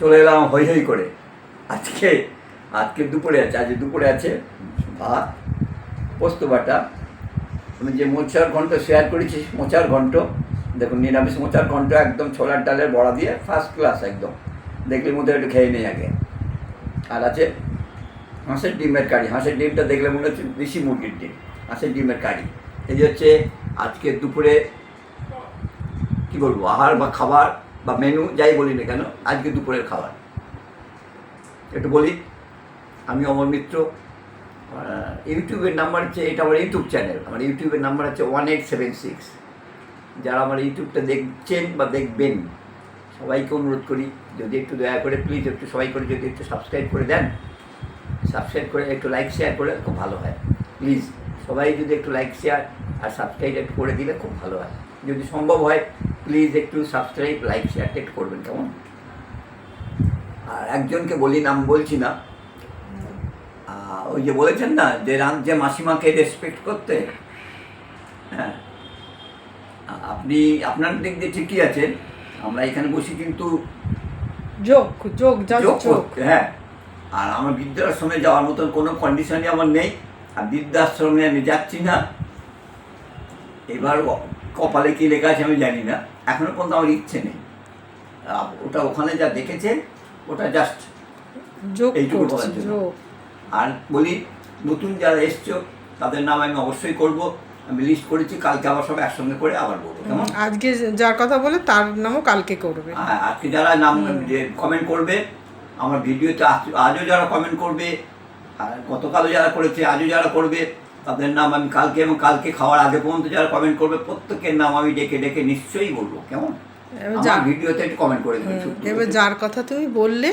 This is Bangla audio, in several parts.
চলে এলাম হই হই করে। আজকে আজকে দুপুরে আছে আজকে দুপুরে আছে ভাত, পোস্ত বাটা। আমি যে মোচার ঘন্ট শেয়ার করেছি, মোচার ঘন্ট, দেখুন, নিরামিষ মোচার ঘন্ট একদম ছোলার ডালের বড়া দিয়ে ফার্স্ট ক্লাস একদম। দেখলে মধ্যে একটু খেয়ে নেই আগে। আর আছে হাঁসের ডিমের কারি। হাঁসের ডিমটা দেখলে মনে হচ্ছে দেশি মুরগির ডিম, হাঁসের ডিমের কারি। এই হচ্ছে আজকে দুপুরে কি বলব, আহার বা খাবার বা মেনু যাই বলি না কেন, আজকে দুপুরের খাবার। একটু বলি, আমি অমর মিত্র ইউটিউবের নাম্বার হচ্ছে, এটা আমার ইউটিউব চ্যানেল আমার ইউটিউবের নাম্বার হচ্ছে ওয়ান এইট সেভেন সিক্স যারা আমার ইউটিউবটা দেখছেন বা দেখবেন, সবাইকে অনুরোধ করি, যদি একটু দয়া করে প্লিজ একটু সবাই করে, যদি একটু সাবস্ক্রাইব করে দেন সাবস্ক্রাইব করে, একটু লাইক শেয়ার করে খুব ভালো হয়। প্লিজ সবাই যদি একটু লাইক শেয়ার আর সাবস্ক্রাইব একটু করে দিলে খুব ভালো হয়। যদি সম্ভব হয় প্লিজ একটু সাবস্ক্রাইব লাইক একটু করবেন কেমন? আর একজনকে বলি নাম বলছি না। ওই যে বলেছেন না যে রাম যে মাসিমাকে রেসপেক্ট করতে হ্যাঁ? আপনি আপনার দিক দিয়ে ঠিকই আছেন আমরা এখানে বসি কিন্তু যোগ যোগ যোগ হ্যাঁ। আর আমার বৃদ্ধাশ্রমে যাওয়ার মতন কোনো কন্ডিশনই আমার নেই আর বৃদ্ধাশ্রমে আমি যাচ্ছি না। এবার কপালে কি লেখা আছে আমি জানি না। এখনও পর্যন্ত আমার ইচ্ছে নেই। ওটা ওখানে যা দেখেছে ওটা জাস্ট এইটুকু বলার জন্য। আর বলি নতুন যারা এসছো তাদের নাম আমি অবশ্যই করব। আমি লিস্ট করেছি কালকে আবার সব একসঙ্গে করে আবার বলব কেমন? আজকে যার কথা বলে তার নামও কালকে করবে। আর আজকে যারা নাম যে কমেন্ট করবে আমার ভিডিওতে আজ- আজও যারা কমেন্ট করবে আর গতকালও যারা করেছে আজও যারা করবে তাদের নাম আমি কালকে এবং কালকে খাওয়ার আগে পর্যন্ত যারা কমেন্ট করবে প্রত্যেকের নাম আমি ডেকে ডেকে নিশ্চয়ই বলব। কেমন? এবার আমার ভিডিওতে একটু কমেন্ট করে দেবেন এবার যার কথা তুমি বললে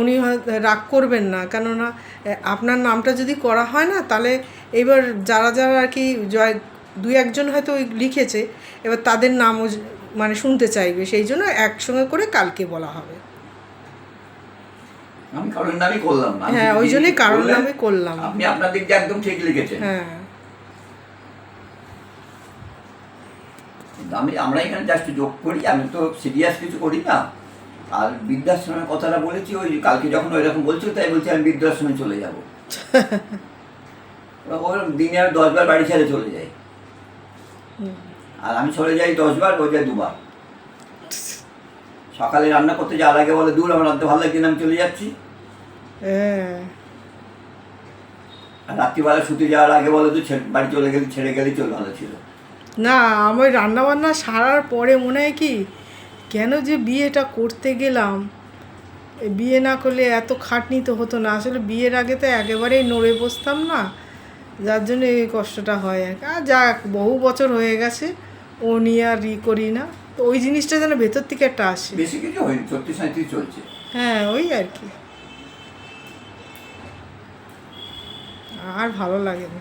উনি হয়তো রাগ করবেন না কেননা আপনার নামটা যদি করা হয় না তাহলে এবার যারা যারা আর কি জয় দুই একজন হয়তো ওই লিখেছে এবার তাদের নামও মানে শুনতে চাইবে সেই জন্য একসঙ্গে করে কালকে বলা হবে। আমি কারোর নামই করলাম না। হ্যাঁ, ওই জন্যই কারোর নামই করলাম। আপনি আপনার দিক দিয়ে একদম ঠিক লিখেছেন। হ্যাঁ। আমি আমরা এখানে জাস্ট যোগ করি আমি তো সিরিয়াস কিছু করি না। আর বৃদ্ধাশ্রমের কথাটা বলেছি ওই কালকে যখন ওই রকম বলছিল তাই বলছি আমি বৃদ্ধাশ্রমে চলে যাব। ওর দিনে আর দশবার বাড়ি ছেড়ে চলে যাই আর আমি চলে যাই দশবার ও যায় দুবার। সকালে রান্না করতে যাওয়ার আগে বলে দূর আমার রান্না ভালো লাগছে না, আমি চলে যাচ্ছি। হ্যাঁ। আর রাত্রিবেলা শুতে যাওয়ার আগে বলে ছে- বাড়ি চলে গেলি ছেড়ে গেলি চলে ভালো ছিল। না আমার রান্নাবান্না সারার পরে মনে হয় কি কেন যে বিয়েটা করতে গেলাম। বিয়ে না করলে এত খাটনি তো হতো না। আসলে বিয়ের আগে তো একেবারেই নড়ে বসতাম না। যার জন্য এই কষ্টটা হয়। আর যাক বহু বছর হয়ে গেছে। ও নিয়ে আর ই করি না। তো ওই জিনিসটা যেন ভেতর থেকে একটা আসে। বেশি কিছু হয়নি ছত্রিশ সাঁত্রিশ চলছে। হ্যাঁ ওই আর কি। আর ভালো লাগে না।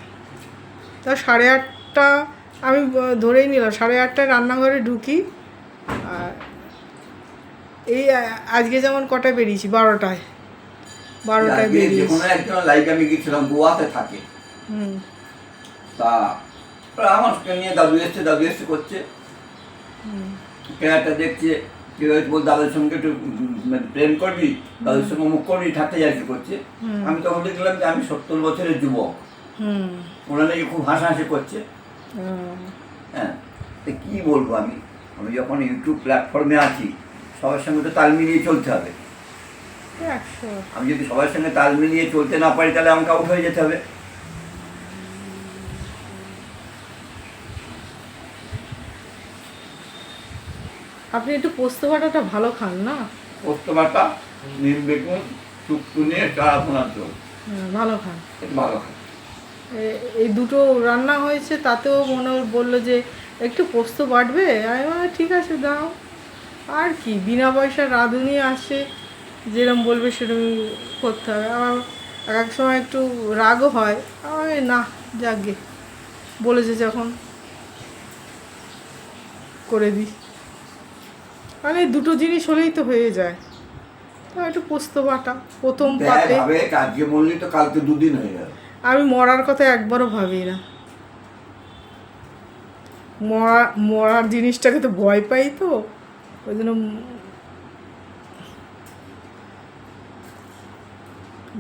তা সাড়ে আটটা আমি ধরেই নিলাম সাড়ে আটটায় রান্নাঘরে ঢুকি আর এই আজকে যেমন কটায় বেরিয়েছি? বারোটায়। বারোটায় বেরিয়েছি। লাইভে আমি গেছিলাম গোয়াতে থাকে। হুম। তা আমার নিয়ে দাদু এসছে দাদু এসছে করছে। একটা দেখছে কেউ হয়তো বল দাদুর সঙ্গে একটু মানে প্রেম করবি? দাদুর সঙ্গে মুখ করবি? ঠাট্টা যাচ্ছি করছে। আমি তখন দেখলাম যে আমি সত্তর বছরের যুবক। ওরা নাকি খুব হাসাহাসি করছে। হ্যাঁ তো কী বলব আমি? আমি যখন ইউটিউব প্ল্যাটফর্মে আছি সবার সঙ্গে তো তাল মিলিয়ে চলতে হবে। আমি যদি সবার সঙ্গে তাল মিলিয়ে চলতে না পারি তাহলে আমাকে আউট হয়ে যেতে হবে। আপনি একটু পোস্ত বাটাটা ভালো খান না? পোস্ত বাটা নিম বেগুন শুক্তো নিয়ে চারাপোনার জল ভালো খান। ভালো খান। এই দুটো রান্না হয়েছে তাতেও মনে বলল যে একটু পোস্ত বাটবে? আমি ঠিক আছে দাও। আর কি বিনা পয়সা রাঁধুনি আসে যেরকম বলবে সেরকম করতে হবে। আমার এক এক সময় একটু রাগও হয়। আমি না যাকে বলেছে যখন। করে দিই। মানে দুটো জিনিস হলেই তো হয়ে যায়। তা একটু পোস্ত বাটা প্রথম পাতে। আজকে বললি তো কালকে দুদিন হয়ে আমি মরার কথা একবারও ভাবি না। মরা মরার জিনিসটাকে তো ভয় পাই তো ওই জন্য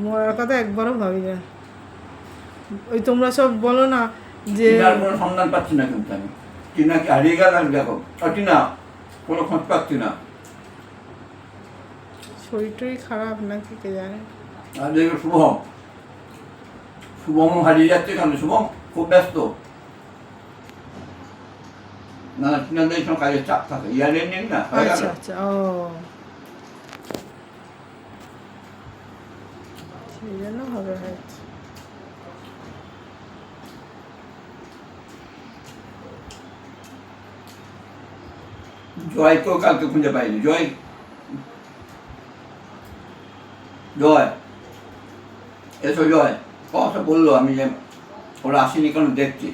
মরার কথা একবারও ভাবি না। ওই তোমরা সব বলো না যে সন্ধান পাচ্ছি না কিন্তু আমি। হারিয়ে গেল আমি দেখো টিনা কোনো খোঁজ পাচ্ছি না। শরীর টরীর খারাপ নাকি কে জানে? আর দেখো শুভম। শুভম হারিয়ে যাচ্ছে কেন? শুভম খুব ব্যস্ত। না না টিনাদের সময় কাজের চাপ থাকে। ইয়ার এন্ডিং না? আচ্ছা আচ্ছা ও। সেই জন্য হবে হয়তো। জয়কেও কালকে খুঁজে পাইনি, জয়। জয়। এসো জয়। কথা বলল আমি যে ওরা আসেনি কেন দেখছি।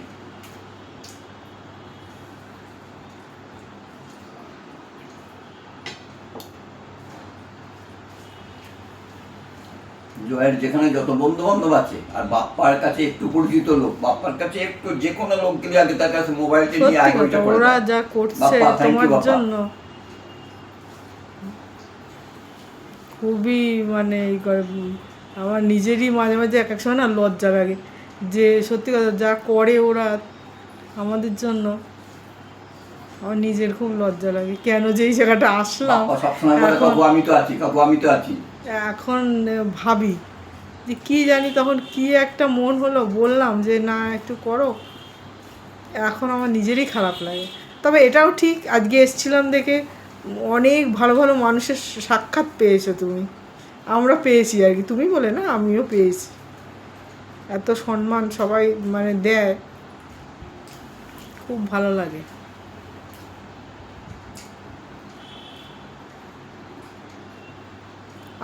জয়ের যেখানে যত বন্ধু বান্ধব আছে আর বাপ্পার কাছে একটু পরিচিত লোক বাপ্পার কাছে একটু যে কোনো লোক গেলে আগে তার কাছে মোবাইলটা নিয়ে আগে ওরা যা করছে তোমার জন্য। খুবই মানে এই করে আমার নিজেরই মাঝে মাঝে এক এক সময় না লজ্জা লাগে যে সত্যি কথা যা করে ওরা আমাদের জন্য আমার নিজের খুব লজ্জা লাগে কেন যে এই জায়গাটা আসলাম। সবসময় আমি তো আছি কাকু আমি তো আছি। এখন ভাবি যে কী জানি তখন কি একটা মন হলো, বললাম যে, না, একটু করো। এখন আমার নিজেরই খারাপ লাগে। তবে এটাও ঠিক, আজকে এসছিলাম দেখে অনেক ভালো ভালো মানুষের সাক্ষাৎ পেয়েছ তুমি। আমরা পেয়েছি আর কি, তুমি বলে না, আমিও পেয়েছি। এত সম্মান সবাই মানে দেয়। খুব ভালো লাগে।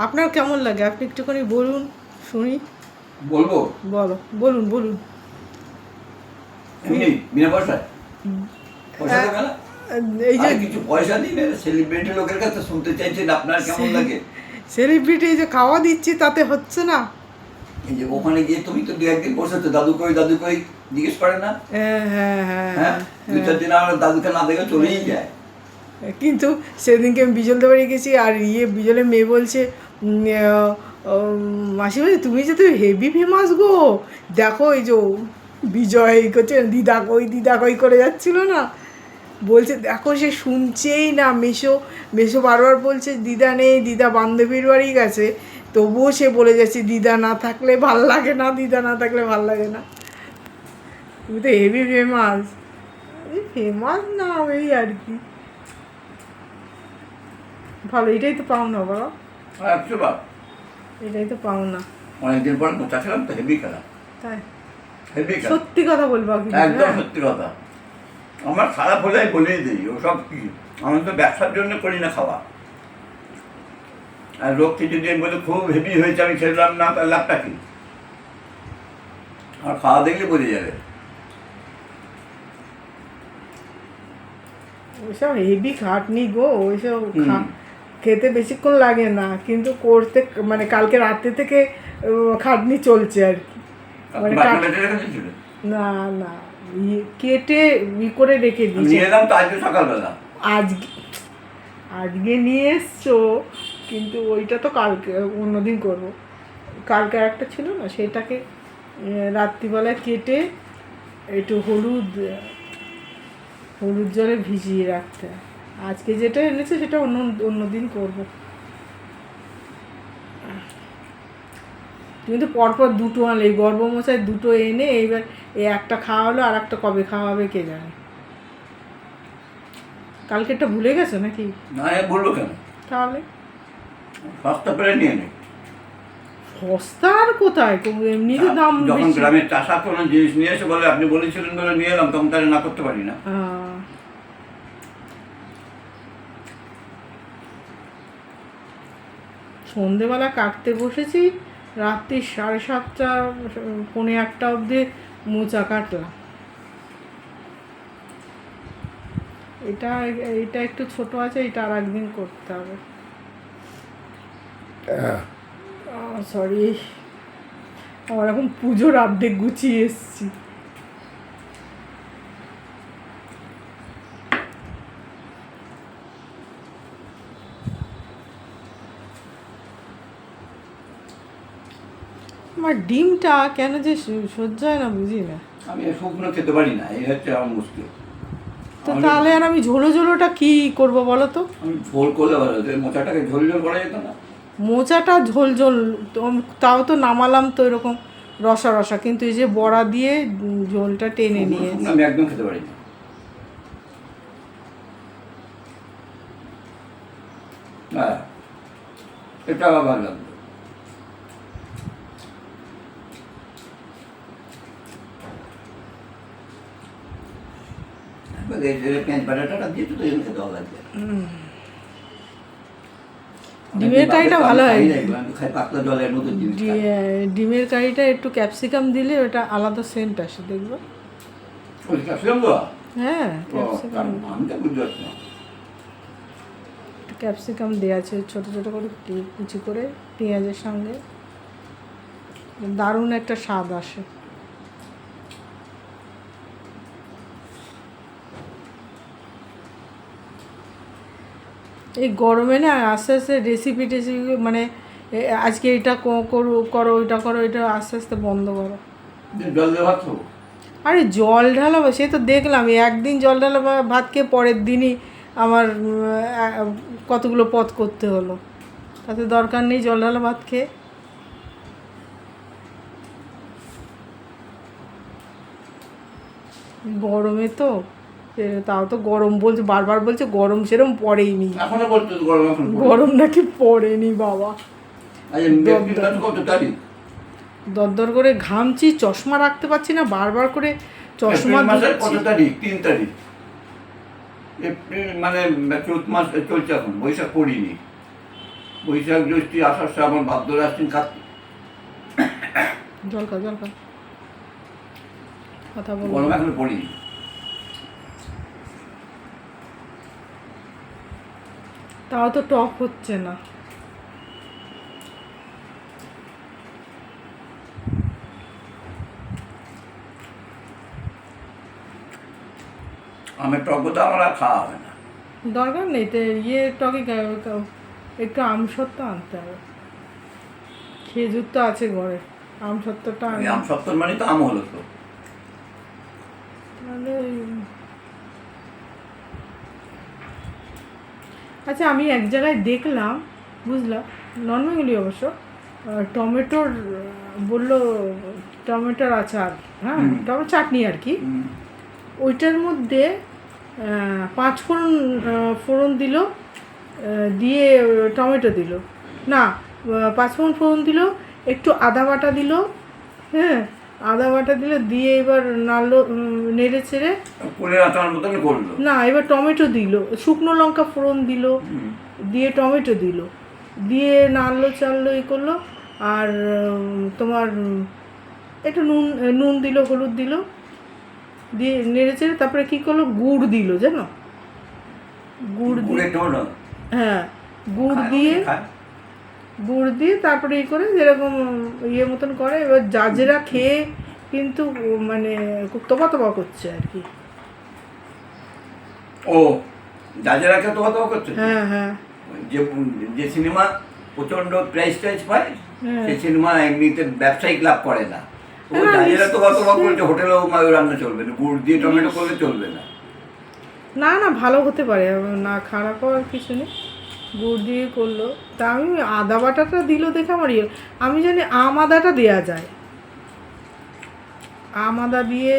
আপনার কেমন লাগে? আপনি একটুখানি বলুন শুনি। বলব? বলো বলুন বলুন। এমনি বিনা পয়সায়? পয়সা হ্যাঁ। দেবে না এই যে কিছু পয়সা দিন সেলিব্রিটি লোকের কাছে শুনতে চাইছেন আপনার কেমন লাগে? সেলিব্রিটি যে খাওয়া দিচ্ছি তাতে হচ্ছে না। এই যে ওখানে গিয়ে তুমি তো দু একদিন বসেছো দাদু কই দাদু কই জিজ্ঞেস করে না? হ্যাঁ হ্যাঁ হ্যাঁ হ্যাঁ? চার দিন আমরা দাদুকে না দেখে চলেই যায়। কিন্তু সেদিনকে আমি বিজলদের বাড়ি গেছি আর ইয়ে বিজলের মেয়ে বলছে আহ, তুমি যে তো হেভি ফেমাস গো। দেখো এই যে বিজয় এই করছে দিদা কই দিদা কই করে যাচ্ছিল না? বলছে দেখো সে শুনছেই না মেশো মেশো বারবার বলছে দিদা নেই দিদা বান্ধবীর বাড়ি গেছে। তবুও সে বলে যাচ্ছে দিদা না থাকলে ভালো লাগে না দিদা না থাকলে ভালো লাগে না। তুমি তো হেভি ফেমাস ফেমাস না ওই আর কি। ভালো এটাই তো পাও না বলো একশো বার। এটাই তো পাও না অনেকদিন পর মোচা খেলাম তো হেভি খেলা তাই? হেভি খেলা সত্যি কথা বলব একদম হ্যাঁ? সত্যি কথা। আমার খারাপ হলে বলেই দিই ওসব কি? আমি তো ব্যবসার জন্য করি না খাওয়া। আর লোককে যদি আমি বলি খুব হেভি হয়েছে আমি খেলাম না তার লাভটা কি? আর খাওয়া দেখলে বোঝা যাবে। ওইসব হেভি খাটনি গো ওইসব খেতে বেশিক্ষণ লাগে না কিন্তু করতে মানে কালকে রাতে থেকে খাটনি চলছে আর কি। মানে না না ইয়ে কেটে ই করে রেখে দিয়েছে। আজকে আজকে নিয়ে এসছো কিন্তু ওইটা তো কালকে অন্যদিন করব। কালকে একটা ছিল না সেটাকে আহ, রাত্রিবেলায় কেটে একটু হলুদ হলুদ জলে ভিজিয়ে রাখতে হয়। আজকে যেটা এনেছে সেটা অন্য অন্য দিন করব। তুমি তো পরপর দুটো আনলে এই গর্ভমশাই দুটো এনে এইবার এই একটা খাওয়া হলো আর একটা কবে খাওয়া হবে কে জানে। কালকে একটা ভুলে গেছো নাকি? না এ কেন? তাহলে? সস্তা পেরে নিয়ে নেই সস্তা আর কোথায়? কো- এমনিতে দাম যখন বেশি। গ্রামের চাষা কোনো জিনিস নিয়ে এসে বলে আপনি বলেছিলেন বলে নিয়ে এলাম তখন তাহলে না করতে পারি না। আহ, সন্ধেবেলা কাটতে বসেছি রাত্রি সাড়ে সাতটা পৌনে একটা অবধি মোচা কাটলাম। এটা এটা একটু ছোট আছে এটা আর একদিন করতে হবে। সরি আমার এখন পুজোর অর্ধেক গুছিয়ে এসছি। আমার ডিমটা কেন যে সহ্য হয় না বুঝি না। আমি শুকনো খেতে পারি না এই হচ্ছে আমার মুশকিল। তো তাহলে আর আমি ঝোলো ঝোলোটা কি করব বলো তো? আমি ঝোল করলে ভালো হতো। মোচাটাকে ঝোল ঝোল করা যেত না। মোচাটা ঝোল ঝোল তাও তো নামালাম তো এরকম রসা রসা কিন্তু এই যে বড়া দিয়ে ঝোলটা টেনে নিয়ে আমি একদম খেতে পারি না হ্যাঁ এটা ভালো লাগল এবার এই যে পেঁয়াজ বাটাটা দিয়ে তো এই খেতে লাগবে ডিমের কারিটা ভালো হয়। ডিমের কারিটা একটু ক্যাপসিকাম দিলে ওটা আলাদা সেন্ট আসে দেখব? দেওয়া? হ্যাঁ ক্যাপসিকাম আমি তো বুঝতে পারছি না। ক্যাপসিকাম দেওয়া আছে ছোট ছোট করে কুচি করে পেঁয়াজের সঙ্গে। দারুণ একটা স্বাদ আসে। এই গরমে না আস্তে আস্তে রেসিপি টেসিপি মানে আজকে এটা ক- করো করো ওইটা করো এটা আস্তে আস্তে বন্ধ করো। আরে জল ঢালাবো সে তো দেখলাম একদিন জল ঢালাবো ভাত খেয়ে পরের দিনই আমার কতগুলো পথ করতে হলো। তাতে দরকার নেই জল ঢালা ভাত খেয়ে। গরমে তো তাও তো গরম বলছে বারবার বলছে গরম সেরম পড়েইনি এখনও বলতো গরম এখন গরম নাকি পড়েনি বাবা। দরদর করে ঘামছি চশমা রাখতে পারছি না বারবার করে চশমা কত তারিখ? তিন তারিখ। এপ্রিল মানে চৈত মাস চলছে এখন বৈশাখ পড়িনি। বৈশাখ জ্যৈষ্ঠী আষাঢ় শ্রাবণ ভাদ্র আশ্বিন কার্তিক জল খা জল খা কথা বল। এখনও পড়িনি। তাও তো টক হচ্ছে না। আমের টক তো আমার আর খাওয়া হয় না। দরকার নেই তো ইয়ে টকে কা- কা- একটু আনতে হবে। খেজুর তো আছে ঘরে আমসত্ত্বটা ওই আম সত্তর মানে তো আম হলো তো। তাহলে আচ্ছা আমি এক জায়গায় দেখলাম বুঝলাম নন বেঙ্গলি অবশ্য টমেটোর বলল টমেটোর আচার হ্যাঁ টমেটো চাটনি আর কি। ওইটার মধ্যে পাঁচ ফোড়ন ফোড়ন দিল দিয়ে টমেটো দিল। না পাঁচ ফোড়ন ফোড়ন দিল একটু আদা বাটা দিল হ্যাঁ আদা বাটা দিল দিয়ে এবার নাড়লো নেড়ে আচার মতন করল না এবার টমেটো দিল শুকনো লঙ্কা ফোড়ন দিল দিয়ে টমেটো দিল দিয়ে নাড়লো চাড়লো এ করল আর তোমার একটু নুন নুন দিল হলুদ দিল দিয়ে নেড়ে চেড়ে তারপরে কী করল? গুড় দিল জানো? গুড় দিয়ে হ্যাঁ গুড় দিয়ে। গুড় দিয়ে তারপরে ই করে যেরকম ইয়ে মতন করে এবার জাজেরা খেয়ে কিন্তু মানে খুব তোপা তোপা করছে আর কি। ও যাজেরাকে তো কথা করছে? হ্যাঁ হ্যাঁ। যে যে সিনেমা প্রচণ্ড প্রাইস টাইস পায় হ্যাঁ। সেই সিনেমা এমনিতে ব্যবসায়িক লাভ করে না। ও না, যাজেরা তো কত নিশ্চয়ই। করছে হোটেলেও রান্না চলবে না। গুড় দিয়ে টমেটো করলে চলবে না। না না ভালো হতে পারে না খারাপ হওয়ার কিছু নেই। গুড় দিয়ে করল। তা আমি আদা বাটাটা দিল দেখে আমার ইয়ে আমি জানি আম আদাটা দেওয়া যায়। আম আদা দিয়ে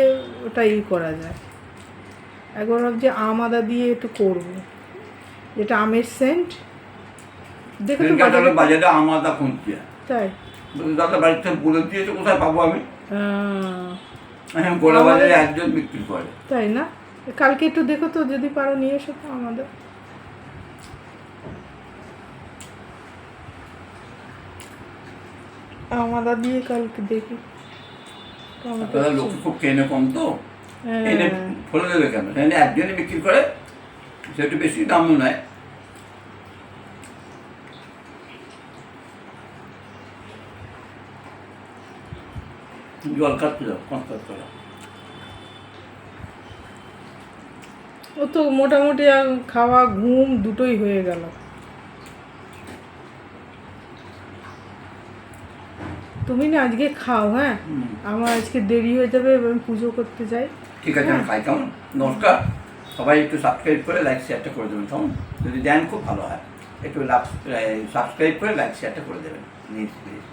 ওটা ই করা যায়। একবার ভাবছি আম আদা দিয়ে একটু করব। যেটা আমের সেন্ট দেখো তো সেদিনকে বাজারে আমাদা খুঁজছি তাই। দাদা থেকে বলে দিয়েছে কোথায় পাবো আমি? হ্যাঁ। গোলা বাজারে একজন বিক্রি করে। তাই না? কালকে একটু দেখো তো যদি পারো নিয়ে এসো তো আমাদের। আমাদা দিয়ে কালকে দেখি। আপনারা লোক খুব কেনে কম তো। হ্যাঁ। ফলে দেবে কেন? এনে একজনই বিক্রি করে সেটা বেশি দামও নেয়। জল কাটতে যাও করা ও তো মোটামুটি খাওয়া ঘুম দুটোই হয়ে গেল। তুমি না আজকে খাও হ্যাঁ? আমার আজকে দেরি হয়ে যাবে আমি পুজো করতে যাই ঠিক আছে আমি খাই কেমন? নমস্কার। সবাই একটু সাবস্ক্রাইব করে লাইক শেয়ারটা করে দেবেন কেমন? যদি দেন খুব ভালো হয়। একটু সাবস্ক্রাইব করে লাইক শেয়ারটা করে দেবেন। Please please